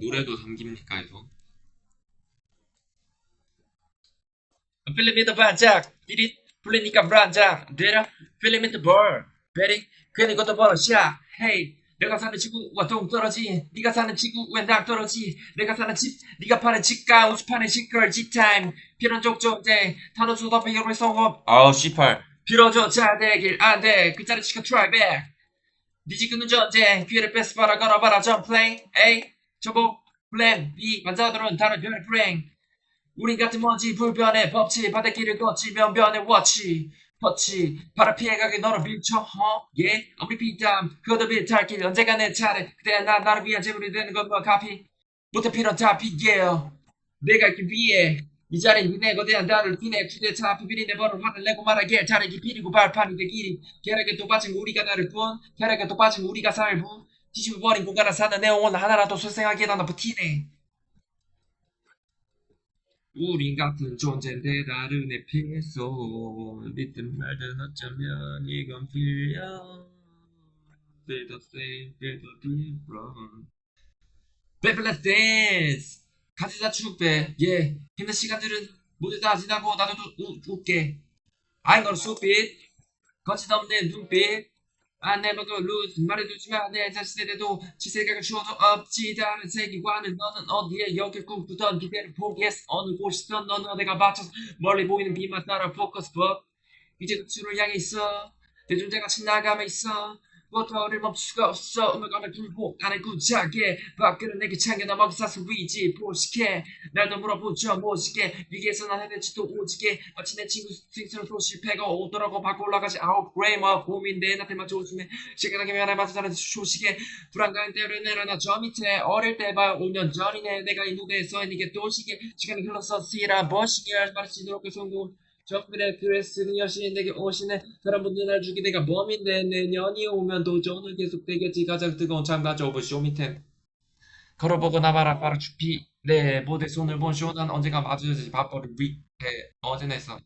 노래도 담깁니까 해서 필리미터 반짝 띠릿 풀리니까 반짝 되라 필리미터 벌 베리. 괜히 것도 버릇이야. 헤이. 내가 사는 지구와 동떨어지. 네가 사는 지구엔 낭떨어지? 내가 사는 집 네가 파는 집가 우주파는 시끌 집타임. 필연 족족대 탄호수 더 비열의 성업. 아우 씨팔. 빌어줘 잘 되길. 안돼. 그 자리 시켜 try back. 네 지구는 전쟁. 기회를 뺏어 봐라 걸어봐라 점플레이 에이 저보 플랜 B 반자들은 다른 별의 불행. 우린 같은 먼지 불변의 법칙 바닷길을 걷지 면 변의 워치 터치 바로 피해가게 너를 밀쳐 허? 예? 아무리 비담 그것도 비탈길 언젠가 내 차례. 그때 나 나를 위한 재물이 되는 건뭐 카피 못해 필요한 다피 yeah 내가 있기 위해 이 자리 니네 거대한 나를 피네 기대차 비비리 내 번을 화를 내고 말하게 자리 깊이리고 발판이 되기리. 계략에 또 빠진 우리가 나를 뿐 계략에 또 빠진 우리가 살뿐 뒤집어버린 공간에 사는 내 영혼 하나라도 소생하게 나눠 버티네. 우린 같은 존재인데 다른 에피소 믿든 말든 어쩌면 이건 필요 Feel the same, feel the different. Baby let's dance 가지자 축배. yeah 힘든 시간들은 모두 다 지나고 나도 우, 웃게. I ain't gonna stupid. 거짓없는 눈빛 I never go lose. 말해두지마 내 자신에게도 지 생각을 주어도 없지 다른 세계관은 너는 어디에 여길 꿈꾸던 기대를 포기했어 어느 곳이든 너는 내가 맞춰서 멀리 보이는 빛만 따라 포커스 법 이제 극주를 향해 있어. 내 존재가 지나가며 있어 모터를 멈출 수가 없어. 음악감을 불복 안에 구차게. 밖으로 내게 참겨나 먹사서 위지. 보식해 날도 물어보죠. 모시게. 위기에서 난 해낼지도 오지게. 마치 내 친구 스윙스로 도시 패가 오더라고 밖 올라가지. 아웃 그레이머 고민돼 나한테만 조심해. 시간하게 면에 맞아 자는 소식에 불안감을 때려내려 나 저 밑에 어릴 때 봐. 5년 전이네. 내가 이 무대에 서 있는 게 또시게 시간이 흘러서 쓰이라. 버시게 말할 수 있도록 성공 정글의 드레스는 여신이 내게 오시네. 사람분들 날 주기 내가 범인데 내년이 오면 도전은 계속되겠지. 가장 뜨거운 참가자 오브 쇼미텐 걸어보고 나봐라 바로 주피 내 모델 손을 본 쇼 난 언젠가 맞아야지 밥벌을 위해 어제냈어